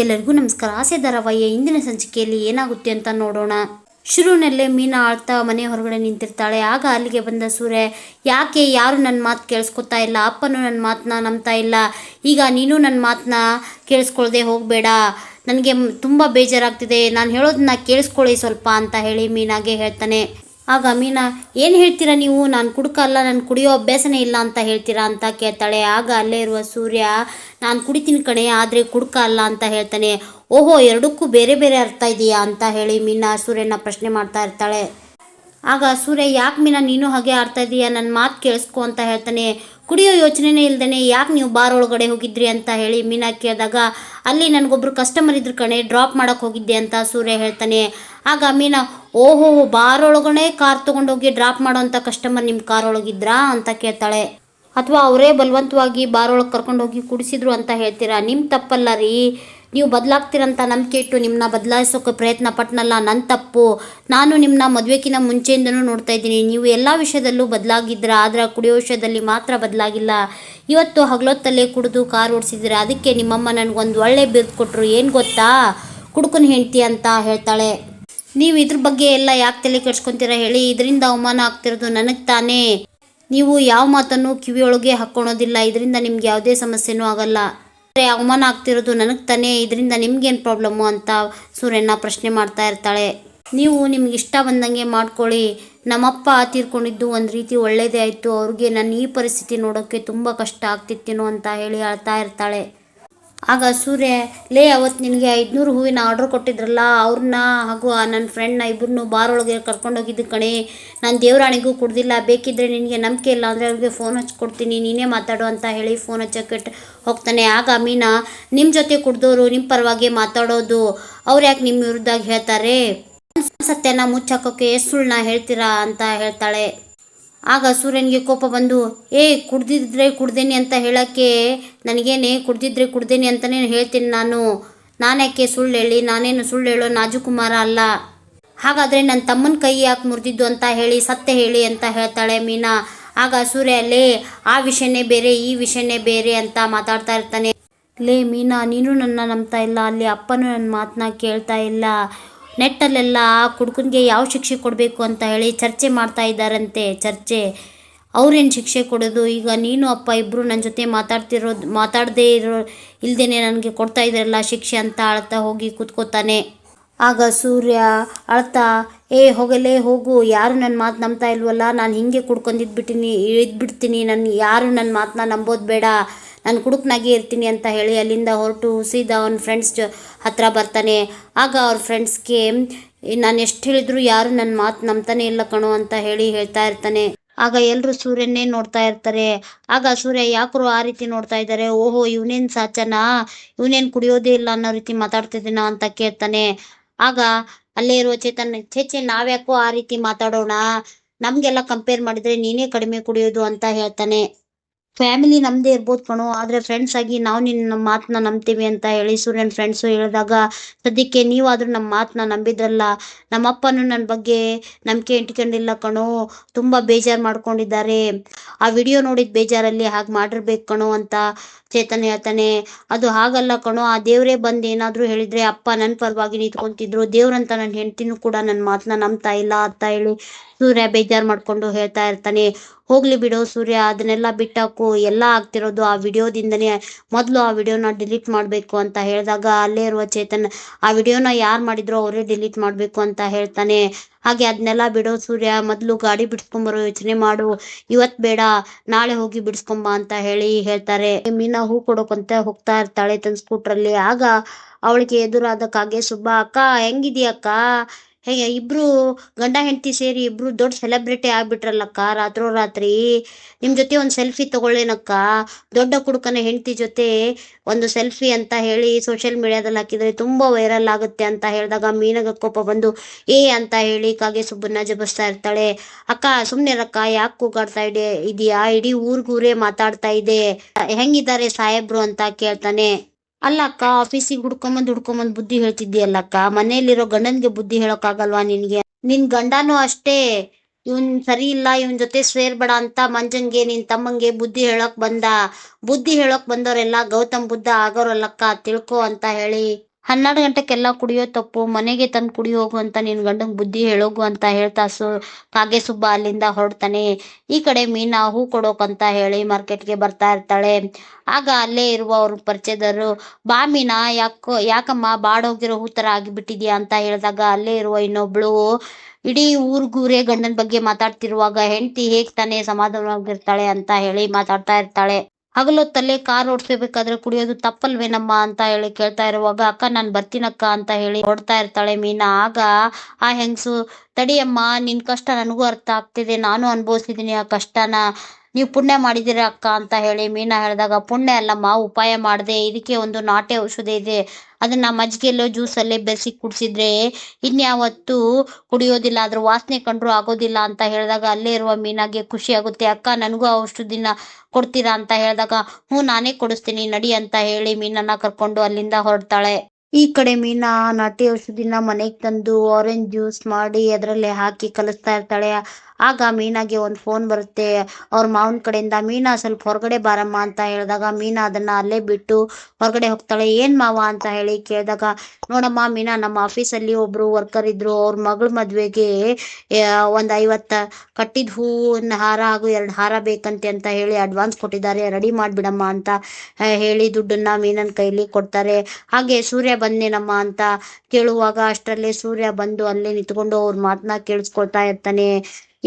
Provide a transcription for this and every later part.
ಎಲ್ಲರಿಗೂ ನಮಸ್ಕಾರ. ಆಸೆ ಧಾರಾವಾಹಿಯ ಇಂದಿನ ಸಂಚಿಕೆಯಲ್ಲಿ ಏನಾಗುತ್ತೆ ಅಂತ ನೋಡೋಣ. ಶುರುವಿನಲ್ಲೇ ಮೀನಾ ಆಳ್ತಾ ಮನೆ ಹೊರಗಡೆ ನಿಂತಿರ್ತಾಳೆ. ಆಗ ಅಲ್ಲಿಗೆ ಬಂದ ಸೂರ್ಯ, ಯಾಕೆ ಯಾರು ನನ್ನ ಮಾತು ಕೇಳಿಸ್ಕೊತಾ ಇಲ್ಲ? ಅಪ್ಪನೂ ನನ್ನ ಮಾತನ್ನ ನಂಬ್ತಾ ಇಲ್ಲ. ಈಗ ನೀನು ನನ್ನ ಮಾತನ್ನ ಕೇಳಿಸ್ಕೊಳ್ದೆ ಹೋಗಬೇಡ. ನನಗೆ ತುಂಬ ಬೇಜಾರಾಗ್ತಿದೆ. ನಾನು ಹೇಳೋದನ್ನ ಕೇಳಿಸ್ಕೊಳ್ಳಿ ಸ್ವಲ್ಪ, ಅಂತ ಹೇಳಿ ಮೀನಾಗೆ ಹೇಳ್ತಾನೆ. ಆಗ ಮೀನಾ ಏನು ಹೇಳ್ತೀರಾ ನೀವು? ನಾನು ಕುಡ್ಕಲ್ಲ ನಾನು ಕುಡಿಯೋ ಅಭ್ಯಾಸನೇ ಇಲ್ಲ ಅಂತ ಹೇಳ್ತೀರಾ? ಅಂತ ಕೇಳ್ತಾಳೆ. ಆಗ ಅಲ್ಲೇ ಇರುವ ಸೂರ್ಯ, ನಾನು ಕುಡಿತೀನಿ ಕಣೆ, ಆದರೆ ಕುಡ್ಕಲ್ಲ ಅಂತ ಹೇಳ್ತಾನೆ. ಓಹೋ, ಎರಡಕ್ಕೂ ಬೇರೆ ಬೇರೆ ಅರ್ಥ ಇದೆಯಾ? ಅಂತ ಹೇಳಿ ಮೀನಾ ಸೂರ್ಯನ ಪ್ರಶ್ನೆ ಮಾಡ್ತಾ ಇರ್ತಾಳೆ. ಆಗ ಸೂರ್ಯ, ಯಾಕೆ ಮೀನಾ, ನೀನು ಹಾಗೆ ಆಡ್ತಾ ಇದೀಯಾ? ನನ್ನ ಮಾತು ಕೇಳಿಸ್ಕೊ ಅಂತ ಹೇಳ್ತಾನೆ. ಕುಡಿಯೋ ಯೋಚನೆನೇ ಇಲ್ದೇ ಯಾಕೆ ನೀವು ಬಾರ್ ಒಳಗಡೆ ಹೋಗಿದ್ರಿ? ಅಂತ ಹೇಳಿ ಮೀನಾ ಕೇಳಿದಾಗ, ಅಲ್ಲಿ ನನಗೊಬ್ರು ಕಸ್ಟಮರ್ ಇದ್ರ ಕಣೆ, ಡ್ರಾಪ್ ಮಾಡೋಕೆ ಹೋಗಿದ್ದೆ, ಅಂತ ಸೂರ್ಯ ಹೇಳ್ತಾನೆ. ಆಗ ಮೀನಾ ಓಹೋ ಬಾರ್ ಒಳಗಡೆ ಕಾರ್ ತಗೊಂಡೋಗಿ ಡ್ರಾಪ್ ಮಾಡೋಂಥ ಕಸ್ಟಮರ್ ನಿಮ್ಮ ಕಾರ್ ಒಳಗಿದ್ರಾ ಅಂತ ಕೇಳ್ತಾಳೆ. ಅಥವಾ ಅವರೇ ಬಲವಂತವಾಗಿ ಬಾರ್ ಒಳಗೆ ಕರ್ಕೊಂಡೋಗಿ ಕುಡಿಸಿದ್ರು ಅಂತ ಹೇಳ್ತೀರಾ? ನಿಮ್ಮ ತಪ್ಪಲ್ಲ ರೀ. ನೀವು ಬದಲಾಗ್ತೀರಂತ ನಂಬಿಕೆ ಇಟ್ಟು ನಿಮ್ಮನ್ನ ಬದಲಾಯಿಸೋಕೆ ಪ್ರಯತ್ನ ಪಟ್ನಲ್ಲ ನನ್ನ ತಪ್ಪು. ನಾನು ನಿಮ್ಮನ್ನ ಮದುವೆಕಿನ ಮುಂಚೆಯಿಂದನೂ ನೋಡ್ತಾ ಇದ್ದೀನಿ. ನೀವು ಎಲ್ಲ ವಿಷಯದಲ್ಲೂ ಬದಲಾಗಿದ್ದೀರ? ಆದರೆ ಕುಡಿಯೋ ವಿಷಯದಲ್ಲಿ ಮಾತ್ರ ಬದಲಾಗಿಲ್ಲ. ಇವತ್ತು ಹಗಲೊತ್ತಲ್ಲೇ ಕುಡಿದು ಕಾರ್ ಓಡಿಸಿದ್ದೀರ? ಅದಕ್ಕೆ ನಿಮ್ಮಮ್ಮ ನನಗೊಂದು ಒಳ್ಳೆ ಬಿರ್ದು ಕೊಟ್ಟರು ಏನು ಗೊತ್ತಾ? ಕುಡ್ಕನ ಹೆಂಡ್ತಿ ಅಂತ ಹೇಳ್ತಾಳೆ. ನೀವು ಇದ್ರ ಬಗ್ಗೆ ಎಲ್ಲ ಯಾಕೆ ತಲೆ ಕೆಡ್ಸ್ಕೊಂತೀರಾ ಹೇಳಿ. ಇದರಿಂದ ಅವಮಾನ ಆಗ್ತಿರೋದು ನನಗೆ ತಾನೇ. ನೀವು ಯಾವ ಮಾತನ್ನು ಕಿವಿಯೊಳಗೆ ಹಾಕ್ಕೊಳೋದಿಲ್ಲ ಇದರಿಂದ ನಿಮ್ಗೆ ಯಾವುದೇ ಸಮಸ್ಯೆನೂ ಆಗಲ್ಲ. ಅವಮಾನ ಆಗ್ತಿರೋದು ನನಗೆ ತಾನೇ. ಇದರಿಂದ ನಿಮ್ಗೇನು ಪ್ರಾಬ್ಲಮ್ಮು ಅಂತ ಸೂರ್ಯನ ಪ್ರಶ್ನೆ ಮಾಡ್ತಾ ಇರ್ತಾಳೆ. ನೀವು ನಿಮ್ಗೆ ಇಷ್ಟ ಬಂದಂಗೆ ಮಾಡ್ಕೊಳ್ಳಿ. ನಮ್ಮಪ್ಪ ತೀರ್ಕೊಂಡಿದ್ದು ಒಂದು ರೀತಿ ಒಳ್ಳೇದೇ ಆಯಿತು. ಅವ್ರಿಗೆ ನಾನು ಈ ಪರಿಸ್ಥಿತಿ ನೋಡೋಕ್ಕೆ ತುಂಬ ಕಷ್ಟ ಆಗ್ತಿತ್ತೇನೋ ಅಂತ ಹೇಳಿ ಅಳ್ತಾ ಇರ್ತಾಳೆ. ಆಗ ಸೂರ್ಯ, ಲೇ ಅವತ್ತು ನಿನಗೆ ಐದುನೂರು ಹೂವಿನ ಆರ್ಡ್ರ್ ಕೊಟ್ಟಿದ್ರಲ್ಲ ಅವ್ರನ್ನ ಹಾಗೂ ಆ ನನ್ನ ಫ್ರೆಂಡ್ನ ಇಬ್ಬರನ್ನು ಬಾರೊಳಗೆ ಕರ್ಕೊಂಡೋಗಿದ್ದು ಕಣೆ. ನಾನು ದೇವರಾಣಿಗೂ ಕೊಡ್ದಿಲ್ಲ ಬೇಕಿದ್ದರೆ ನಿನಗೆ ನಂಬಿಕೆ ಇಲ್ಲ ಅಂದರೆ ಅವ್ರಿಗೆ ಫೋನ್ ಹಚ್ಕೊಡ್ತೀನಿ ನೀನೇ ಮಾತಾಡು ಅಂತ ಹೇಳಿ ಫೋನ್ ಹಚ್ಚಕ್ಕೆ ಇಟ್ಟು ಹೋಗ್ತಾನೆ. ಆಗ ಮೀನಾ ನಿಮ್ಮ ಜೊತೆ ಕುಡ್ದೋರು ನಿಮ್ಮ ಪರವಾಗಿ ಮಾತಾಡೋದು, ಅವ್ರು ಯಾಕೆ ನಿಮ್ಮ ವಿರುದ್ಧ ಹೇಳ್ತಾರೆ? ಸತ್ಯನ ಮುಚ್ಚಾಕೋಕೆ ಎಷ್ಟು ಸುಳ್ಳನ್ನ ಹೇಳ್ತೀರಾ ಅಂತ ಹೇಳ್ತಾಳೆ. ಆಗ ಸೂರ್ಯನಿಗೆ ಕೋಪ ಬಂದು, ಏ, ಕುಡ್ದಿದ್ರೆ ಕುಡ್ದೇನೆ ಅಂತ ಹೇಳೋಕ್ಕೆ ನನಗೇನೆ, ಕುಡ್ದಿದ್ರೆ ಕುಡ್ದೇನೆ ಅಂತಲೇ ಹೇಳ್ತೀನಿ ನಾನು. ನಾನ್ಯಾಕೆ ಸುಳ್ಳು ಹೇಳಿ? ನಾನೇನು ಸುಳ್ಳು ಹೇಳೋ ನಾಜುಕುಮಾರ ಅಲ್ಲ. ಹಾಗಾದರೆ ನನ್ನ ತಮ್ಮನ ಕೈ ಯಾಕೆ ಮುರಿದಿದ್ದು ಅಂತ ಹೇಳಿ, ಸತ್ಯ ಹೇಳಿ ಅಂತ ಹೇಳ್ತಾಳೆ ಮೀನಾ. ಆಗ ಸೂರ್ಯ ಲೇ, ಆ ವಿಷಯನೇ ಬೇರೆ, ಈ ವಿಷಯನೇ ಬೇರೆ ಅಂತ ಮಾತಾಡ್ತಾ ಇರ್ತಾನೆ. ಲೇ ಮೀನಾ, ನೀನು ನನ್ನ ನಂಬ್ತಾ ಇಲ್ಲ. ಅಲ್ಲಿ ಅಪ್ಪನೂ ನನ್ನ ಮಾತನ್ನ ಕೇಳ್ತಾ ಇಲ್ಲ. ನೆಟ್ಟಲ್ಲೆಲ್ಲ ಆ ಕುಡ್ಕನ್ಗೆ ಯಾವ ಶಿಕ್ಷೆ ಕೊಡಬೇಕು ಅಂತ ಹೇಳಿ ಚರ್ಚೆ ಮಾಡ್ತಾ ಇದ್ದಾರಂತೆ. ಚರ್ಚೆ. ಅವ್ರೇನು ಶಿಕ್ಷೆ ಕೊಡೋದು? ಈಗ ನೀನು ಅಪ್ಪ ಇಬ್ಬರು ನನ್ನ ಜೊತೆ ಮಾತಾಡ್ತಿರೋದು, ಮಾತಾಡದೇ ಇರೋ, ಇಲ್ದೇನೆ ನನಗೆ ಕೊಡ್ತಾ ಇದ್ದಾರಲ್ಲ ಶಿಕ್ಷೆ ಅಂತ ಅಳ್ತಾ ಹೋಗಿ ಕೂತ್ಕೋತಾನೆ. ಆಗ ಸೂರ್ಯ ಅಳ್ತಾ, ಏ, ಹೋಗಲೇ ಹೋಗು. ಯಾರು ನನ್ನ ಮಾತು ನಂಬ್ತಾ ಇಲ್ವಲ್ಲ? ನಾನು ಹಿಂಗೆ ಕುಡ್ಕೊಂಡಿದ್ಬಿಟ್ಟಿನಿ, ಇದ್ಬಿಡ್ತೀನಿ. ನನ್ನ ಯಾರು ನನ್ನ ಮಾತನ್ನ ನಂಬೋದು ಬೇಡ. ನಾನು ಕುಡುಕ್ನಾಗೆ ಇರ್ತೀನಿ ಅಂತ ಹೇಳಿ ಅಲ್ಲಿಂದ ಹೊರಟು ಸೀದಾ ಅವನ ಫ್ರೆಂಡ್ಸ್ ಜೊ ಹತ್ರ ಬರ್ತಾನೆ. ಆಗ ಅವ್ರ ಫ್ರೆಂಡ್ಸ್ಗೆ ನಾನು ಎಷ್ಟು ಹೇಳಿದ್ರು ಯಾರು ನನ್ನ ಮಾತು ನಂಬ್ತಾನೆ ಇಲ್ಲ ಕಣೋ ಅಂತ ಹೇಳಿ ಹೇಳ್ತಾ ಇರ್ತಾನೆ. ಆಗ ಎಲ್ಲರೂ ಸೂರ್ಯನ್ನೇ ನೋಡ್ತಾ ಇರ್ತಾರೆ. ಆಗ ಸೂರ್ಯ ಯಾಕರು ಆ ರೀತಿ ನೋಡ್ತಾ ಇದ್ದಾರೆ ಓಹೋ, ಇವನೇನು ಸಾಚನಾ? ಇವನೇನು ಕುಡಿಯೋದೇ ಇಲ್ಲ ಅನ್ನೋ ರೀತಿ ಮಾತಾಡ್ತಿದ್ದೀನ ಅಂತ ಕೇಳ್ತಾನೆ. ಆಗ ಅಲ್ಲೇ ಇರುವ ಚೇತನ್ ಚೇಚೆ ನಾವ್ಯಾಕೋ ಆ ರೀತಿ ಮಾತಾಡೋಣ? ನಮ್ಗೆಲ್ಲ ಕಂಪೇರ್ ಮಾಡಿದ್ರೆ ನೀನೇ ಕಡಿಮೆ ಕುಡಿಯೋದು ಅಂತ ಹೇಳ್ತಾನೆ. ಫ್ಯಾಮಿಲಿ ನಮ್ದೇ ಇರ್ಬೋದು ಕಣೋ, ಆದ್ರೆ ಫ್ರೆಂಡ್ಸ್ ಆಗಿ ನಾವು ನಿನ್ನ ಮಾತನ್ನ ನಂಬ್ತೀವಿ ಅಂತ ಹೇಳಿ ಸೂರ್ಯನ್ ಫ್ರೆಂಡ್ಸು ಹೇಳಿದಾಗ ಸದ್ಯಕ್ಕೆ ನೀವಾದ್ರೂ ನಮ್ಮ ಮಾತನ್ನ ನಂಬಿದ್ರಲ್ಲ? ನಮ್ಮಪ್ಪನೂ ನನ್ನ ಬಗ್ಗೆ ನಂಬಿಕೆ ಇಟ್ಕೊಂಡಿಲ್ಲ ಕಣೋ, ತುಂಬಾ ಬೇಜಾರು ಮಾಡ್ಕೊಂಡಿದ್ದಾರೆ. ಆ ವಿಡಿಯೋ ನೋಡಿದ ಬೇಜಾರಲ್ಲಿ ಹಾಗೆ ಮಾಡಿರ್ಬೇಕು ಕಣೋ ಅಂತ ಚೇತನ್ ಹೇಳ್ತಾನೆ. ಅದು ಹಾಗಲ್ಲ ಕಣೋ, ಆ ದೇವರೇ ಬಂದು ಏನಾದರೂ ಹೇಳಿದ್ರೆ ಅಪ್ಪ ನನ್ನ ಪರವಾಗಿ ನಿಂತ್ಕೊಂತಿದ್ರು, ದೇವ್ರಂತ ನನ್ನ ಹೆಂಡ್ತಿನೂ ಕೂಡ ನನ್ನ ಮಾತನ್ನ ನಂಬ್ತಾ ಇಲ್ಲ ಅಂತ ಹೇಳಿ ಸೂರ್ಯ ಬೇಜಾರ್ ಮಾಡ್ಕೊಂಡು ಹೇಳ್ತಾ ಇರ್ತಾನೆ. ಹೋಗ್ಲಿ ಬಿಡು ಸೂರ್ಯ, ಅದನ್ನೆಲ್ಲ ಬಿಟ್ಟಾಕು ಎಲ್ಲ ಆಗ್ತಿರೋದು ಆ ವಿಡಿಯೋದಿಂದನೇ. ಮೊದಲು ಆ ವಿಡಿಯೋನ ಡಿಲೀಟ್ ಮಾಡಬೇಕು ಅಂತ ಹೇಳಿದಾಗ ಅಲ್ಲೇ ಇರುವ ಚೇತನ್, ಆ ವಿಡಿಯೋನ ಯಾರು ಮಾಡಿದ್ರು ಅವರೇ ಡಿಲೀಟ್ ಮಾಡಬೇಕು ಅಂತ ಹೇಳ್ತಾನೆ. ಹಾಗೆ ಅದನ್ನೆಲ್ಲ ಬಿಡೋ ಸೂರ್ಯ, ಮೊದಲು ಗಾಡಿ ಬಿಡಿಸ್ಕೊಂಬರೋ ಯೋಚನೆ ಮಾಡು. ಇವತ್ತು ಬೇಡ, ನಾಳೆ ಹೋಗಿ ಬಿಡಿಸ್ಕೊಂಬ ಅಂತ ಹೇಳಿ ಹೇಳ್ತಾರೆ. ಮೀನಾ ಹೂ ಕೊಡೋಕಂತ ಹೋಗ್ತಾ ಇರ್ತಾಳೆ ತನ್ನ ಸ್ಕೂಟ್ರಲ್ಲಿ ಆಗ ಅವಳಿಗೆ ಎದುರಾದ ಕಾಗೆ, ಸುಬ್ಬ ಅಕ್ಕ ಹೆಂಗಿದ್ಯಕ್ಕ ಹೇಗೆ ಇಬ್ರು ಗಂಡ ಹೆಂಡತಿ ಸೇರಿ ಇಬ್ರು ದೊಡ್ಡ ಸೆಲೆಬ್ರಿಟಿ ಆಗ್ಬಿಟ್ರಲ್ಲಕ್ಕ? ರಾತ್ರೋರಾತ್ರಿ ನಿಮ್ಮ ಜೊತೆ ಒಂದು ಸೆಲ್ಫಿ ತಗೊಳ್ಳೇನಕ್ಕ? ದೊಡ್ಡ ಕುಡುಕನ ಹೆಂಡತಿ ಜೊತೆ ಒಂದು ಸೆಲ್ಫಿ ಅಂತ ಹೇಳಿ ಸೋಷಿಯಲ್ ಮೀಡಿಯಾದಲ್ಲಿ ಹಾಕಿದ್ರೆ ತುಂಬಾ ವೈರಲ್ ಆಗುತ್ತೆ ಅಂತ ಹೇಳಿದಾಗ ಮೀನಗ ಕೋಪ ಬಂದು, ಏ ಅಂತ ಹೇಳಿ ಕಾಗೆ ಸುಬ್ಬನ್ನ ಜಬಸ್ತಾ ಇರ್ತಾಳೆ. ಅಕ್ಕ ಸುಮ್ನಿರಕ್ಕ ಯಾಕೆ ಕೂಗಾಡ್ತಾ ಇದೆ ಇದೆಯಾ? ಇಡೀ ಊರ್ಗೂರೇ ಮಾತಾಡ್ತಾ ಇದೆ. ಹೆಂಗಿದ್ದಾರೆ ಸಾಹೇಬ್ರು ಅಂತ ಕೇಳ್ತಾನೆ. ಅಲ್ಲ ಅಕ್ಕ ಆಫೀಸಿಗೆ ಹುಡ್ಕೊಂಬಂದ್ ಹುಡ್ಕೊಂಬಂದ್ ಬುದ್ಧಿ ಹೇಳ್ತಿದ್ದೀಯಲ್ಲಕ್ಕ ಮನೇಲಿರೋ ಗಂಡನ್ಗೆ ಬುದ್ಧಿ ಹೇಳೋಕ್ಕಾಗಲ್ವಾ ನಿನ್ಗೆ? ನಿನ್ ಗಂಡನೂ ಅಷ್ಟೇ. ಇವನ್ ಸರಿ ಇಲ್ಲ, ಇವನ್ ಜೊತೆ ಸೇರ್ಬೇಡ ಅಂತ ಮಂಜನ್ಗೆ ನಿನ್ ತಮ್ಮಂಗೆ ಬುದ್ಧಿ ಹೇಳಕ್ ಬಂದ. ಬುದ್ಧಿ ಹೇಳಕ್ ಬಂದವರೆಲ್ಲ ಗೌತಮ್ ಬುದ್ಧ ಆಗೋರಲ್ಲಕ್ಕ, ತಿಳ್ಕೊ ಅಂತ ಹೇಳಿ. ಹನ್ನೆರಡು ಗಂಟೆಗೆಲ್ಲ ಕುಡಿಯೋ ತಪ್ಪು, ಮನೆಗೆ ತಂದು ಕುಡಿ ಹೋಗು ಅಂತ ನಿನ್ ಗಂಡನ ಬುದ್ಧಿ ಹೇಳೋಗು ಅಂತ ಹೇಳ್ತಾ ಸು, ಕಾಗೆ ಸುಬ್ಬ ಅಲ್ಲಿಂದ ಹೊರಡ್ತಾನೆ. ಈ ಕಡೆ ಮೀನಾ ಹೂ ಕೊಡೋಕಂತ ಹೇಳಿ ಮಾರ್ಕೆಟ್ಗೆ ಬರ್ತಾ ಇರ್ತಾಳೆ. ಆಗ ಅಲ್ಲೇ ಇರುವ ಅವ್ರ ಪರಿಚಯದವರು, ಬಾ ಮೀನಾ, ಯಾಕೋ, ಯಾಕಮ್ಮ ಬಾಡೋಗಿರೋ ಹೂ ಥರ ಆಗಿಬಿಟ್ಟಿದ್ಯಾ? ಅಂತ ಹೇಳಿದಾಗ ಅಲ್ಲೇ ಇರುವ ಇನ್ನೊಬ್ಳು, ಇಡೀ ಊರ್ಗೂರೇ ಗಂಡನ ಬಗ್ಗೆ ಮಾತಾಡ್ತಿರುವಾಗ ಹೆಂಡತಿ ಹೇಗ್ ತಾನೇ ಸಮಾಧಾನವಾಗಿರ್ತಾಳೆ? ಅಂತ ಹೇಳಿ ಮಾತಾಡ್ತಾ ಇರ್ತಾಳೆ. ಹಗಲೊತ್ತಲ್ಲೇ ಕಾರ್ ಓಡಿಸ್ಬೇಕಾದ್ರೆ ಕುಡಿಯೋದು ತಪ್ಪಲ್ವೇನಮ್ಮ ಅಂತ ಹೇಳಿ ಕೇಳ್ತಾ ಇರುವಾಗ, ಅಕ್ಕ, ನಾನು ಬರ್ತೀನಕ್ಕ ಅಂತ ಹೇಳಿ ಓಡ್ತಾ ಇರ್ತಾಳೆ ಮೀನಾ. ಆಗ ಆ ಹೆಂಗಸು, ತಡಿಯಮ್ಮ, ನಿನ್ ಕಷ್ಟ ನನಗೂ ಅರ್ಥ ಆಗ್ತಿದೆ. ನಾನು ಅನುಭವಿಸಿದ್ದೀನಿ ಆ ಕಷ್ಟನ. ನೀವು ಪುಣ್ಯ ಮಾಡಿದ್ದೀರ ಅಕ್ಕ ಅಂತ ಹೇಳಿ ಮೀನಾ ಹೇಳಿದಾಗ, ಪುಣ್ಯ ಅಲ್ಲಮ್ಮ, ಉಪಾಯ ಮಾಡಿದೆ, ಇದಕ್ಕೆ ಒಂದು ನಾಟಿ ಔಷಧಿ ಇದೆ. ಅದನ್ನ ಮಜ್ಜಿಗೆಲ್ಲೋ ಜ್ಯೂಸಲ್ಲೇ ಬೆರೆಸಿ ಕುಡಿಸಿದ್ರೆ ಇನ್ಯಾವತ್ತೂ ಕುಡಿಯೋದಿಲ್ಲ ಅದ್ರ ವಾಸನೆ ಕಂಡ್ರು ಆಗೋದಿಲ್ಲ ಅಂತ ಹೇಳಿದಾಗ ಅಲ್ಲೇ ಇರುವ ಮೀನಾಗೆ ಖುಷಿ ಆಗುತ್ತೆ. ಅಕ್ಕ, ನನಗೂ ಆ ಔಷಧಿನ ಕೊಡ್ತೀರಾ ಅಂತ ಹೇಳಿದಾಗ, ಹ್ಞೂ, ನಾನೇ ಕೊಡಿಸ್ತೀನಿ, ನಡಿ ಅಂತ ಹೇಳಿ ಮೀನನ್ನ ಕರ್ಕೊಂಡು ಅಲ್ಲಿಂದ ಹೊರಡ್ತಾಳೆ. ಈ ಕಡೆ ಮೀನಾ ನಾಟಿ ಔಷಧಿನ ಮನೆಗೆ ತಂದು ಆರೆಂಜ್ ಜ್ಯೂಸ್ ಮಾಡಿ ಅದರಲ್ಲೇ ಹಾಕಿ ಕಲಿಸ್ತಾ ಇರ್ತಾಳೆ. ಆಗ ಮೀನಾಗೆ ಒಂದು ಫೋನ್ ಬರುತ್ತೆ. ಅವ್ರ ಮಾವನ ಕಡೆಯಿಂದ, ಮೀನಾ ಸ್ವಲ್ಪ ಹೊರಗಡೆ ಬಾರಮ್ಮ ಅಂತ ಹೇಳಿದಾಗ ಮೀನಾ ಅದನ್ನ ಅಲ್ಲೇ ಬಿಟ್ಟು ಹೊರಗಡೆ ಹೋಗ್ತಾಳೆ. ಏನ್ ಮಾವ ಅಂತ ಹೇಳಿ ಕೇಳಿದಾಗ, ನೋಡಮ್ಮ ಮೀನಾ, ನಮ್ಮ ಆಫೀಸಲ್ಲಿ ಒಬ್ರು ವರ್ಕರ್ ಇದ್ರು. ಅವ್ರ ಮಗಳ ಮದ್ವೆಗೆ ಒಂದ್ ಐವತ್ತ ಕಟ್ಟಿದ ಹೂವಿನ ಹಾರ ಹಾಗೂ ಎರಡು ಹಾರ ಬೇಕಂತೆ ಅಂತ ಹೇಳಿ ಅಡ್ವಾನ್ಸ್ ಕೊಟ್ಟಿದ್ದಾರೆ. ರೆಡಿ ಮಾಡ್ಬಿಡಮ್ಮ ಅಂತ ಹೇಳಿ ದುಡ್ಡನ್ನ ಮೀನನ್ ಕೈಲಿ ಕೊಡ್ತಾರೆ. ಹಾಗೆ ಸೂರ್ಯ ಬಂದೇನಮ್ಮ ಅಂತ ಕೇಳುವಾಗ ಅಷ್ಟರಲ್ಲೇ ಸೂರ್ಯ ಬಂದು ಅಲ್ಲೇ ನಿಂತ್ಕೊಂಡು ಅವ್ರ ಮಾತನ್ನ ಕೇಳಿಸ್ಕೊಳ್ತಾ ಇರ್ತಾನೆ.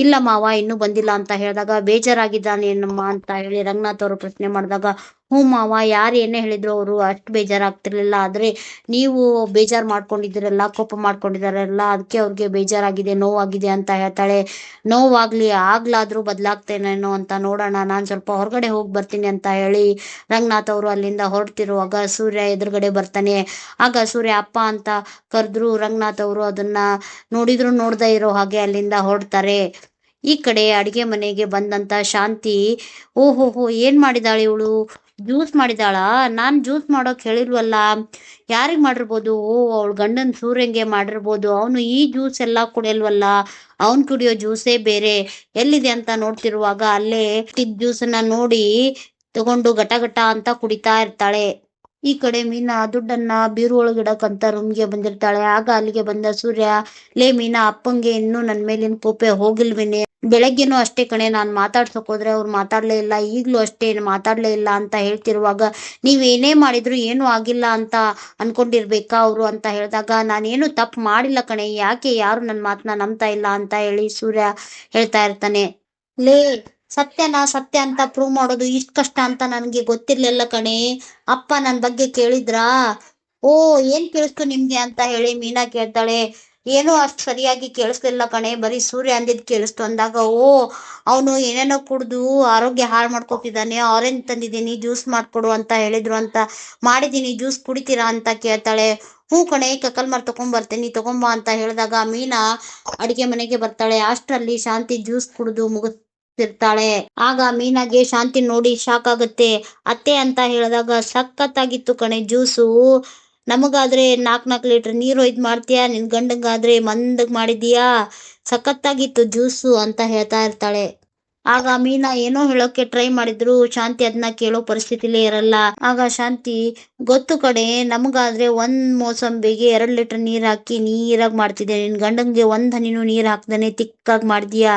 ಇಲ್ಲ ಮಾವ, ಇನ್ನೂ ಬಂದಿಲ್ಲ ಅಂತ ಹೇಳಿದಾಗ ಬೇಜಾರಾಗಿದ್ದಾನೇನಮ್ಮ ಅಂತ ಹೇಳಿ ರಂಗನಾಥ್ ಅವರು ಪ್ರಶ್ನೆ ಮಾಡಿದಾಗ, ಹ್ಞೂ ಮಾವ, ಯಾರು ಏನೇ ಹೇಳಿದ್ರು ಅವರು ಅಷ್ಟು ಬೇಜಾರಾಗ್ತಿರ್ಲಿಲ್ಲ, ಆದರೆ ನೀವು ಬೇಜಾರು ಮಾಡ್ಕೊಂಡಿದ್ದೀರಲ್ಲ, ಕೋಪ ಮಾಡ್ಕೊಂಡಿದ್ದಾರಲ್ಲ, ಅದಕ್ಕೆ ಅವ್ರಿಗೆ ಬೇಜಾರಾಗಿದೆ, ನೋವಾಗಿದೆ ಅಂತ ಹೇಳ್ತಾಳೆ. ನೋವಾಗ್ಲಿ, ಆಗ್ಲಾದ್ರೂ ಬದಲಾಗ್ತೇನೇನೋ ಅಂತ ನೋಡೋಣ, ನಾನು ಸ್ವಲ್ಪ ಹೊರಗಡೆ ಹೋಗಿ ಬರ್ತೀನಿ ಅಂತ ಹೇಳಿ ರಂಗನಾಥ್ ಅವರು ಅಲ್ಲಿಂದ ಹೊರಡ್ತಿರುವಾಗ ಸೂರ್ಯ ಎದುರುಗಡೆ ಬರ್ತಾನೆ. ಆಗ ಸೂರ್ಯ, ಅಪ್ಪ ಅಂತ ಕರೆದ್ರು ರಂಗನಾಥ್ ಅವರು ಅದನ್ನ ನೋಡಿದ್ರು ನೋಡ್ದೇ ಇರೋ ಹಾಗೆ ಅಲ್ಲಿಂದ ಹೊರಡ್ತಾರೆ. ಈ ಕಡೆ ಅಡಿಗೆ ಮನೆಗೆ ಬಂದಂತ ಶಾಂತಿ ಓಹೋ ಹೋ ಏನ್ ಮಾಡಿದಾಳೆ ಇವಳು? ಜ್ಯೂಸ್ ಮಾಡಿದಾಳ? ನಾನ್ ಜ್ಯೂಸ್ ಮಾಡೋಕ್ ಹೇಳಿಲ್ವಲ್ಲ? ಯಾರಿಗ್ ಮಾಡಿರ್ಬೋದು? ಓ, ಅವಳ ಗಂಡನ್ ಸೂರ್ಯಂಗೆ ಮಾಡಿರ್ಬೋದು. ಅವನು ಈ ಜ್ಯೂಸ್ ಎಲ್ಲಾ ಕುಡಿಯಲ್ವಲ್ಲ? ಅವನ್ ಕುಡಿಯೋ ಜ್ಯೂಸೇ ಬೇರೆ. ಎಲ್ಲಿದೆ ಅಂತ ನೋಡ್ತಿರುವಾಗ ಅಲ್ಲೇ ಜ್ಯೂಸನ್ನ ನೋಡಿ ತಗೊಂಡು ಘಟ ಘಟ ಅಂತ ಕುಡಿತಾ ಇರ್ತಾಳೆ. ಈ ಕಡೆ ಮೀನಾ ದುಡ್ಡನ್ನ ಬೀರು ಒಳಗಿಡಕ್ಕಂತ ರೂಮ್ಗೆ ಬಂದಿರ್ತಾಳೆ. ಆಗ ಅಲ್ಲಿಗೆ ಬಂದ ಸೂರ್ಯ, ಲೇ ಮೀನಾ, ಅಪ್ಪಂಗೆ ಇನ್ನೂ ನನ್ ಮೇಲಿನ ಕೋಪೆ ಹೋಗಿಲ್ವೇನೆ? ಬೆಳಗ್ಗೆನೂ ಅಷ್ಟೇ ಕಣೆ, ನಾನು ಮಾತಾಡ್ಸಕ್ ಹೋದ್ರೆ ಅವ್ರು ಮಾತಾಡ್ಲೇ ಇಲ್ಲ, ಈಗಲೂ ಅಷ್ಟೇ ಮಾತಾಡ್ಲೇ ಇಲ್ಲ ಅಂತ ಹೇಳ್ತಿರುವಾಗ ನೀವ್ ಏನೇ ಮಾಡಿದ್ರು ಏನು ಆಗಿಲ್ಲ ಅಂತ ಅನ್ಕೊಂಡಿರ್ಬೇಕಾ ಅವರು ಅಂತ ಹೇಳಿದಾಗ ನಾನೇನು ತಪ್ಪು ಮಾಡಿಲ್ಲ ಕಣೆ, ಯಾಕೆ ಯಾರು ನನ್ನ ಮಾತನ್ನ ನಂಬ್ತಾ ಇಲ್ಲ ಅಂತ ಹೇಳಿ ಸೂರ್ಯ ಹೇಳ್ತಾ ಇರ್ತಾನೆ. ಲೇ, ಸತ್ಯನ, ಸತ್ಯ ಅಂತ ಪ್ರೂವ್ ಮಾಡೋದು ಇಷ್ಟ ಕಷ್ಟ ಅಂತ ನನಗೆ ಗೊತ್ತಿರ್ಲಿಲ್ಲ ಕಣೆ. ಅಪ್ಪ ನನ್ನ ಬಗ್ಗೆ ಕೇಳಿದ್ರಾ? ಓ, ಏನ್ ಕೇಳಿಸ್ತು ನಿಮ್ಗೆ ಅಂತ ಹೇಳಿ ಮೀನಾ ಕೇಳ್ತಾಳೆ. ಏನೂ ಅಷ್ಟು ಸರಿಯಾಗಿ ಕೇಳಿಸ್ಲಿಲ್ಲ ಕಣೆ. ಬರೀ ಸೂರ್ಯ ಅಂದಿದ್ ಕೇಳಿಸ್ತು ಅಂದಾಗ, ಓ, ಅವನು ಏನೇನೋ ಕುಡಿದು ಆರೋಗ್ಯ ಹಾಳು ಮಾಡ್ಕೊತಿದ್ದಾನೆ. ಆರೆಂಜ್ ತಂದಿದ್ದೀನಿ ಜ್ಯೂಸ್ ಮಾಡ್ಕೊಡು ಅಂತ ಹೇಳಿದ್ರು ಅಂತ ಮಾಡಿದೀನಿ ಜ್ಯೂಸ್ ಕುಡಿತೀರಾ ಅಂತ ಕೇಳ್ತಾಳೆ. ಹ್ಞೂ ಕಣೆ ಕಕಲ್ ಮಾರ್ ತಗೊಂಡ್ಬರ್ತೇನೆ ತಗೊಂಬ ಅಂತ ಹೇಳಿದಾಗ ಮೀನಾ ಅಡಿಗೆ ಮನೆಗೆ ಬರ್ತಾಳೆ. ಅಷ್ಟರಲ್ಲಿ ಶಾಂತಿ ಜ್ಯೂಸ್ ಕುಡಿದು ಮುಗಿಸ್ತಿರ್ತಾಳೆ ಆಗ ಮೀನಾಗೆ ಶಾಂತಿ ನೋಡಿ ಶಾಕ್ ಆಗುತ್ತೆ. ಅತ್ತೆ ಅಂತ ಹೇಳಿದಾಗ ಸಖತ್ತಾಗಿತ್ತು ಕಣೆ ಜ್ಯೂಸು ನಮಗಾದ್ರೆ ನಾಲ್ಕು ನಾಲ್ಕು ಲೀಟರ್ ನೀರು ಇದ್ ಮಾಡ್ತೀಯಾ? ನಿನ್ ಗಂಡಂಗಾದ್ರೆ ಮಂದಗ್ ಮಾಡಿದೀಯಾ ಸಖತ್ತಾಗಿತ್ತು ಜ್ಯೂಸು ಅಂತ ಹೇಳ್ತಾ ಇರ್ತಾಳೆ. ಆಗ ಮೀನಾ ಏನೋ ಹೇಳೋಕೆ ಟ್ರೈ ಮಾಡಿದ್ರು. ಶಾಂತಿ ಅದನ್ನ ಕೇಳೋ ಪರಿಸ್ಥಿತಿಲೇ ಇರಲ್ಲ. ಆಗ ಶಾಂತಿ, ಗೊತ್ತು ಕಡೆ ನಮಗಾದ್ರೆ ಒಂದ್ ಮೋಸಂಬಿಗೆ ಎರಡು ಲೀಟರ್ ನೀರ್ ಹಾಕಿ ನೀರಾಗಿ ಮಾಡ್ತಿದ್ದೆ. ನಿನ್ ಗಂಡಂಗೆ ಒಂದ್ ಹನಿನೂ ನೀರ್ ಹಾಕ್ದನೆ ತಿಕ್ಕಾಗಿ ಮಾಡ್ದೀಯಾ?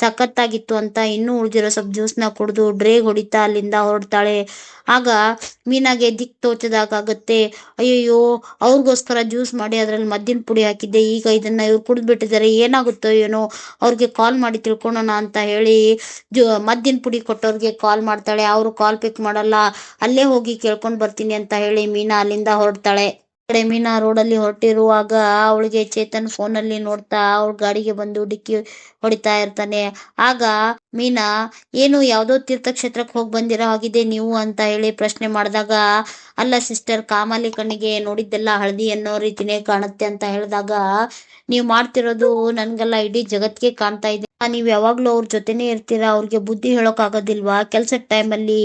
ಸಖತ್ತಾಗಿತ್ತು ಅಂತ ಇನ್ನೂ ಉಳಿದಿರೋ ಸ್ವಲ್ಪ ಜ್ಯೂಸ್ನ ಕುಡಿದು ಡ್ರೇಗ್ ಹೊಡಿತಾ ಅಲ್ಲಿಂದ ಹೊರಡ್ತಾಳೆ. ಆಗ ಮೀನಾಗೆ ದಿಕ್ ತೋಚದಾಗುತ್ತೆ ಅಯ್ಯಯ್ಯೋ, ಅವ್ರಿಗೋಸ್ಕರ ಜ್ಯೂಸ್ ಮಾಡಿ ಅದ್ರಲ್ಲಿ ಮದ್ದಿನ ಪುಡಿ ಹಾಕಿದ್ದೆ. ಈಗ ಇದನ್ನ ಇವ್ರು ಕುಡಿದ್ಬಿಟ್ಟಿದ್ದಾರೆ ಏನಾಗುತ್ತೋ ಏನೋ, ಅವ್ರಿಗೆ ಕಾಲ್ ಮಾಡಿ ತಿಳ್ಕೊಳೋಣ ಅಂತ ಹೇಳಿ ಮದ್ದಿನ ಪುಡಿ ಕೊಟ್ಟವ್ರಿಗೆ ಕಾಲ್ ಮಾಡ್ತಾಳೆ. ಅವರು ಕಾಲ್ ಪಿಕ್ ಮಾಡಲ್ಲ. ಅಲ್ಲೇ ಹೋಗಿ ಕೇಳ್ಕೊಂಡ್ ಬರ್ತೀನಿ ಅಂತ ಹೇಳಿ ಮೀನಾ ಅಲ್ಲಿಂದ ಹೊರಡ್ತಾಳೆ. ಕಡೆ ಮೀನಾ ರೋಡಲ್ಲಿ ಹೊರಟಿರುವಾಗ ಅವಳಿಗೆ ಚೇತನ್ ಫೋನಲ್ಲಿ ನೋಡ್ತಾ ಅವಳ ಗಾಡಿಗೆ ಬಂದು ಡಿಕ್ಕಿ ಹೊಡಿತಾ ಇರ್ತಾನೆ. ಆಗ ಮೀನಾ, ಏನು ಯಾವ್ದೋ ತೀರ್ಥಕ್ಷೇತ್ರಕ್ಕೆ ಹೋಗಿ ಬಂದಿರೋ ಹಾಗಿದೆ ನೀವು? ಅಂತ ಹೇಳಿ ಪ್ರಶ್ನೆ ಮಾಡಿದಾಗ, ಅಲ್ಲ ಸಿಸ್ಟರ್ ಕಾಮಾಲಿ ಕಣ್ಣಿಗೆ ನೋಡಿದ್ದೆಲ್ಲ ಹಳದಿ ಅನ್ನೋ ರೀತಿನೇ ಕಾಣುತ್ತೆ ಅಂತ ಹೇಳಿದಾಗ, ನೀವು ಮಾಡ್ತಿರೋದು ನನ್ಗೆಲ್ಲ, ಇಡೀ ಜಗತ್ತಿಗೆ ಕಾಣ್ತಾ ಇದೆ ನೀವ್ ಯಾವಾಗ್ಲೂ ಅವ್ರ ಜೊತೆನೇ ಇರ್ತೀರಾ? ಅವ್ರಿಗೆ ಬುದ್ಧಿ ಹೇಳೋಕ್ ಆಗೋದಿಲ್ವಾ ಕೆಲ್ಸದ ಟೈಮಲ್ಲಿ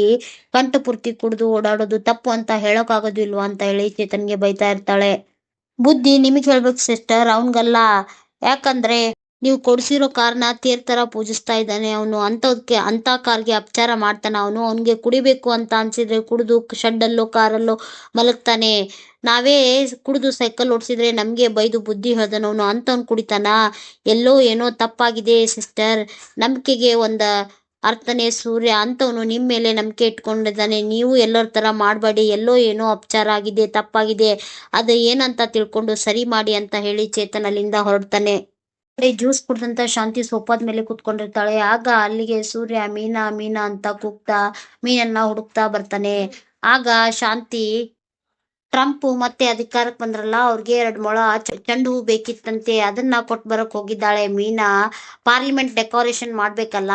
ಕಂಠ ಪೂರ್ತಿ ಕುಡಿದು ಓಡಾಡೋದು ತಪ್ಪು ಅಂತ ಹೇಳೋಕ್ ಆಗೋದಿಲ್ವಾ ಅಂತ ಹೇಳಿ ಚೇತನ್ಗೆ ಬೈತಾ ಇರ್ತಾಳೆ. ಬುದ್ಧಿ ನಿಮಗ್ ಹೇಳ್ಬೇಕು ಸಿಸ್ಟರ್, ಅವನ್ಗಲ್ಲ. ಯಾಕಂದ್ರೆ ನೀವು ಕೊಡಿಸಿರೋ ಕಾರ್ನ ತೀರ್ಥರ ಪೂಜಿಸ್ತಾ ಇದ್ದಾನೆ. ಅವನು ಅಂಥದಕ್ಕೆ ಅಂಥ ಕಾರ್ಗೆ ಅಪಚಾರ ಮಾಡ್ತಾನೆ. ಅವನು ಅವನಿಗೆ ಕುಡಿಬೇಕು ಅಂತ ಅನಿಸಿದ್ರೆ ಕುಡಿದು ಶೆಡ್ಡಲ್ಲೋ, ಕಾರಲ್ಲೋ ಮಲಗ್ತಾನೆ. ನಾವೇ ಕುಡಿದು ಸೈಕಲ್ ಓಡಿಸಿದ್ರೆ ನಮಗೆ ಬೈದು ಬುದ್ಧಿ ಹೇಳ್ದನವನು ಅಂಥವ್ನು ಕುಡಿತಾನ. ಎಲ್ಲೋ ಏನೋ ತಪ್ಪಾಗಿದೆ ಸಿಸ್ಟರ್. ನಂಬಿಕೆಗೆ ಒಂದು ಅರ್ಥನೇ ಸೂರ್ಯ. ಅಂಥವನು ನಿಮ್ಮ ಮೇಲೆ ನಂಬಿಕೆ ಇಟ್ಕೊಂಡಿದ್ದಾನೆ. ನೀವು ಎಲ್ಲರ ಥರ ಮಾಡಬೇಡಿ. ಎಲ್ಲೋ ಏನೋ ಅಪಚಾರ ಆಗಿದೆ, ತಪ್ಪಾಗಿದೆ. ಅದು ಏನಂತ ತಿಳ್ಕೊಂಡು ಸರಿ ಮಾಡಿ ಅಂತ ಹೇಳಿ ಚೇತನಲ್ಲಿಂದ ಹೊರಡ್ತಾನೆ. ಕಡೆ ಜ್ಯೂಸ್ ಕುಡ್ದಂತ ಶಾಂತಿ ಸೋಫಾದ ಮೇಲೆ ಕುತ್ಕೊಂಡಿರ್ತಾಳೆ. ಆಗ ಅಲ್ಲಿಗೆ ಸೂರ್ಯ, ಮೀನಾ ಮೀನಾ ಅಂತ ಕೂಗ್ತಾ, ಮೀನನ್ನ ಹುಡುಕ್ತಾ ಬರ್ತಾನೆ. ಆಗ ಶಾಂತಿ ಟ್ರಂಪ್ ಮತ್ತೆ ಅಧಿಕಾರಕ್ಕೆ ಬಂದ್ರಲ್ಲ, ಅವ್ರಿಗೆ ಎರಡು ಮೊಳ ಚಂಡ್ ಹೂ ಬೇಕಿತ್ತಂತೆ. ಅದನ್ನ ಕೊಟ್ ಬರಕ್ ಹೋಗಿದ್ದಾಳೆ ಮೀನಾ. ಪಾರ್ಲಿಮೆಂಟ್ ಡೆಕೋರೇಷನ್ ಮಾಡ್ಬೇಕಲ್ಲ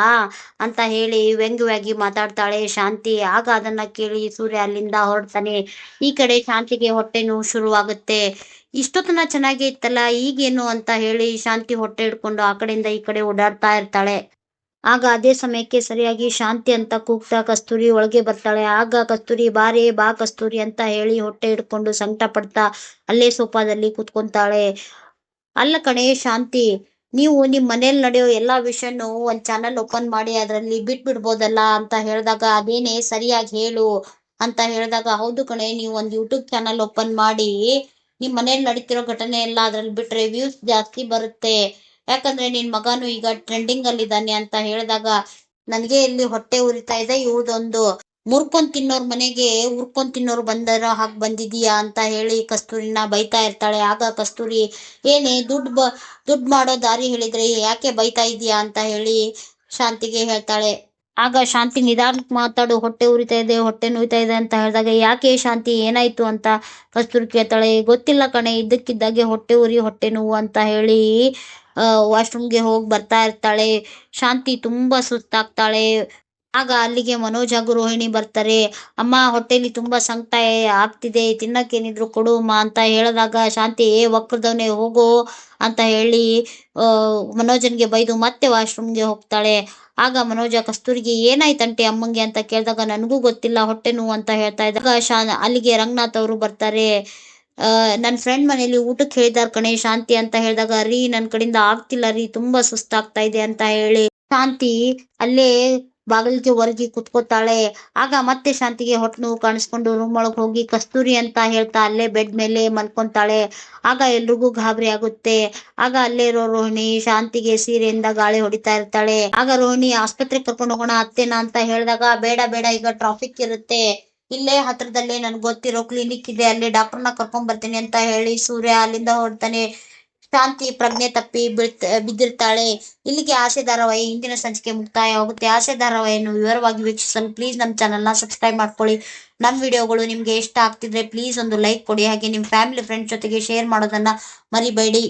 ಅಂತ ಹೇಳಿ ವ್ಯಂಗ್ಯವಾಗಿ ಮಾತಾಡ್ತಾಳೆ ಶಾಂತಿ. ಆಗ ಅದನ್ನ ಕೇಳಿ ಸೂರ್ಯ ಅಲ್ಲಿಂದ ಹೊರಡ್ತಾನೆ. ಈ ಕಡೆ ಶಾಂತಿಗೆ ಹೊಟ್ಟೆ ನೋವು ಶುರುವಾಗುತ್ತೆ. ಇಷ್ಟೊತ್ತನ ಚೆನ್ನಾಗಿ ಇತ್ತಲ್ಲ, ಈಗೇನು ಅಂತ ಹೇಳಿ ಶಾಂತಿ ಹೊಟ್ಟೆ ಹಿಡ್ಕೊಂಡು ಆ ಕಡೆಯಿಂದ ಈ ಕಡೆ ಓಡಾಡ್ತಾ ಇರ್ತಾಳೆ. ಆಗ ಅದೇ ಸಮಯಕ್ಕೆ ಸರಿಯಾಗಿ ಶಾಂತಿ ಅಂತ ಕೂಗ್ತಾ ಕಸ್ತೂರಿ ಒಳಗೆ ಬರ್ತಾಳೆ. ಆಗ ಕಸ್ತೂರಿ ಬಾರೇ ಬಾ ಕಸ್ತೂರಿ ಅಂತ ಹೇಳಿ ಹೊಟ್ಟೆ ಹಿಡ್ಕೊಂಡು ಸಂಕಟ ಪಡ್ತಾ ಅಲ್ಲೇ ಸೋಫಾದಲ್ಲಿ ಕೂತ್ಕೊಂತಾಳೆ. ಅಲ್ಲ ಕಣೆ, ಶಾಂತಿ, ನೀವು ನಿಮ್ ಮನೇಲಿ ನಡೆಯೋ ಎಲ್ಲಾ ವಿಷಯನೂ ಒಂದ್ ಚಾನಲ್ ಓಪನ್ ಮಾಡಿ, ಅದ್ರಲ್ಲಿ ಬಿಟ್ಬಿಡ್ಬೋದಲ್ಲ ಅಂತ ಹೇಳಿದಾಗ, ಅದೇನೆ, ಸರಿಯಾಗಿ ಹೇಳು ಅಂತ ಹೇಳಿದಾಗ, ಹೌದು ಕಣೆ, ನೀವು ಒಂದ್ ಯೂಟ್ಯೂಬ್ ಚಾನಲ್ ಓಪನ್ ಮಾಡಿ, ನಿಮ್ ಮನೇಲಿ ನಡೀತಿರೋ ಘಟನೆ ಎಲ್ಲ ಅದ್ರಲ್ಲಿ ಬಿಟ್ರೆ ವ್ಯೂಸ್ ಜಾಸ್ತಿ ಬರುತ್ತೆ. ಯಾಕಂದ್ರೆ ನಿನ್ ಮಗನು ಈಗ ಟ್ರೆಂಡಿಂಗ್ ಅಲ್ಲಿ ಇದ್ದಾನೆ ಅಂತ ಹೇಳಿದಾಗ ನನಗೆ ಇಲ್ಲಿ ಹೊಟ್ಟೆ ಉರಿತಾ ಇದೆ, ಇವ್ದೊಂದು ಮುರ್ಕೊಂಡ್ ತಿನ್ನೋರ್ ಮನೆಗೆ ಉರ್ಕೊಂಡ್ ತಿನ್ನೋರು ಬಂದರ ಹಾಗೆ ಬಂದಿದೀಯಾ ಅಂತ ಹೇಳಿ ಕಸ್ತೂರಿನ ಬೈತಾ ಇರ್ತಾಳೆ. ಆಗ ಕಸ್ತೂರಿ, ಏನೇ ದುಡ್ಡು ಬ, ದುಡ್ಡು ಮಾಡೋ ದಾರಿ ಹೇಳಿದ್ರೆ ಯಾಕೆ ಬೈತಾ ಇದೀಯಾ ಅಂತ ಹೇಳಿ ಶಾಂತಿಗೆ ಹೇಳ್ತಾಳೆ. ಆಗ ಶಾಂತಿ ನಿಧಾನಕ್ಕೆ ಮಾತಾಡು, ಹೊಟ್ಟೆ ಉರಿತಾ ಇದೆ, ಹೊಟ್ಟೆ ನೋಯ್ತಾ ಇದೆ ಅಂತ ಹೇಳಿದಾಗ ಯಾಕೆ ಶಾಂತಿ ಏನಾಯ್ತು ಅಂತ ಕಸ್ತೂರಿ ಕೇಳ್ತಾಳೆ. ಗೊತ್ತಿಲ್ಲ ಕಣೆ, ಇದ್ದಕ್ಕಿದ್ದಾಗೆ ಹೊಟ್ಟೆ ಉರಿ, ಹೊಟ್ಟೆ ನೋವು ಅಂತ ಹೇಳಿ ವಾಶ್ರೂಮ್ಗೆ ಹೋಗಿ ಬರ್ತಾ ಇರ್ತಾಳೆ. ಶಾಂತಿ ತುಂಬಾ ಸುಸ್ತಾಗ್ತಾಳೆ. ಆಗ ಅಲ್ಲಿಗೆ ಮನೋಜ ಗುರೋಹಿಣಿ ರೋಹಿಣಿ ಬರ್ತಾರೆ. ಅಮ್ಮ, ಹೊಟ್ಟೆಲಿ ತುಂಬಾ ಸಂಕಟ ಆಗ್ತಿದೆ. ತಿನ್ನಕ್ಕೇನಿದ್ರು ಕೊಡು ಅಮ್ಮ ಅಂತ ಹೇಳಿದಾಗ ಶಾಂತಿ, ಏ, ವಕ್ರದವನೇ, ಹೋಗು ಅಂತ ಹೇಳಿ ಮನೋಜನ್ಗೆ ಬೈದು ಮತ್ತೆ ವಾಶ್ರೂಮ್ಗೆ ಹೋಗ್ತಾಳೆ. ಆಗ ಮನೋಜ, ಕಸ್ತೂರಿಗೆ ಏನಾಯ್ತಂತೆ ಅಮ್ಮಂಗೆ? ಅಂತ ಕೇಳಿದಾಗ, ನನಗೂ ಗೊತ್ತಿಲ್ಲ, ಹೊಟ್ಟೆ ನೋವು ಅಂತ ಹೇಳ್ತಾ ಇದ್ದಾಗ, ಶಾ, ಅಲ್ಲಿಗೆ ರಂಗನಾಥ್ ಅವರು ಬರ್ತಾರೆ. ನನ್ನ ಫ್ರೆಂಡ್ ಮನೇಲಿ ಊಟಕ್ಕೆ ಹೇಳಿದಾರ ಕಣೆ, ಶಾಂತಿ ಅಂತ ಹೇಳಿದಾಗ, ರೀ ನನ್ನ ಕಡೆಯಿಂದ ಆಗ್ತಿಲ್ಲ ರೀ, ತುಂಬಾ ಸುಸ್ತಾಗ್ತಾ ಇದೆ ಅಂತ ಹೇಳಿ ಶಾಂತಿ ಅಲ್ಲೇ ಬಾಗಿಲಿಗೆ ಹೊರಗಿ ಕುತ್ಕೋತಾಳೆ ಆಗ ಮತ್ತೆ ಶಾಂತಿಗೆ ಹೊಟ್ಟೆ ನೋವು ಕಾಣಿಸ್ಕೊಂಡು ರೂಮ್ ಒಳಗೆ ಹೋಗಿ, ಕಸ್ತೂರಿ ಅಂತ ಹೇಳ್ತಾ ಅಲ್ಲೇ ಬೆಡ್ ಮೇಲೆ ಮಲ್ಕೊಂತಾಳೆ. ಆಗ ಎಲ್ರಿಗೂ ಗಾಬರಿ ಆಗುತ್ತೆ. ಆಗ ಅಲ್ಲೇ ಇರೋ ರೋಹಿಣಿ ಶಾಂತಿಗೆ ಸೀರೆಯಿಂದ ಗಾಳಿ ಹೊಡಿತಾ ಇರ್ತಾಳೆ. ಆಗ ರೋಹಿಣಿ, ಆಸ್ಪತ್ರೆಗೆ ಕರ್ಕೊಂಡು ಹೋಗೋಣ ಅತ್ತೇನಾ? ಅಂತ ಹೇಳಿದಾಗ, ಬೇಡ ಬೇಡ, ಈಗ ಟ್ರಾಫಿಕ್ ಇರುತ್ತೆ. ಇಲ್ಲೇ ಹತ್ರದಲ್ಲೇ ನನ್ಗೆ ಗೊತ್ತಿರೋ ಕ್ಲಿನಿಕ್ ಇದೆ, ಅಲ್ಲಿ ಡಾಕ್ಟರ್ನ ಕರ್ಕೊಂಡ್ ಬರ್ತೀನಿ ಅಂತ ಹೇಳಿ ಸೂರ್ಯ ಅಲ್ಲಿಂದ ಹೊರಡ್ತಾನೆ. ಶಾಂತಿ, ಪ್ರಜ್ಞೆ ತಪ್ಪಿ ಬೀಳ್ತ ಬಿದ್ದಿರ್ತಾಳೆ. ಇಲ್ಲಿಗೆ ಆಸೆ ಧಾರಾವಾಹಿ ಹಿಂದಿನ ಸಂಚಿಕೆ ಮುಕ್ತಾಯವಾಗುತ್ತೆ. ಆಸೆ ಧಾರಾವಾಹಿಯನ್ನು ವಿವರವಾಗಿ ವೀಕ್ಷಿಸಲು ಪ್ಲೀಸ್ ನಮ್ಮ ಚಾನಲ್ನ ಸಬ್ಸ್ಕ್ರೈಬ್ ಮಾಡ್ಕೊಳ್ಳಿ. ನಮ್ಮ ವಿಡಿಯೋಗಳು ನಿಮಗೆ ಇಷ್ಟ ಆಗ್ತಿದ್ರೆ ಪ್ಲೀಸ್ ಒಂದು ಲೈಕ್ ಕೊಡಿ. ಹಾಗೆ ನಿಮ್ಮ ಫ್ಯಾಮಿಲಿ ಫ್ರೆಂಡ್ಸ್ ಜೊತೆಗೆ ಶೇರ್ ಮಾಡೋದನ್ನ ಮರಿಬೇಡಿ.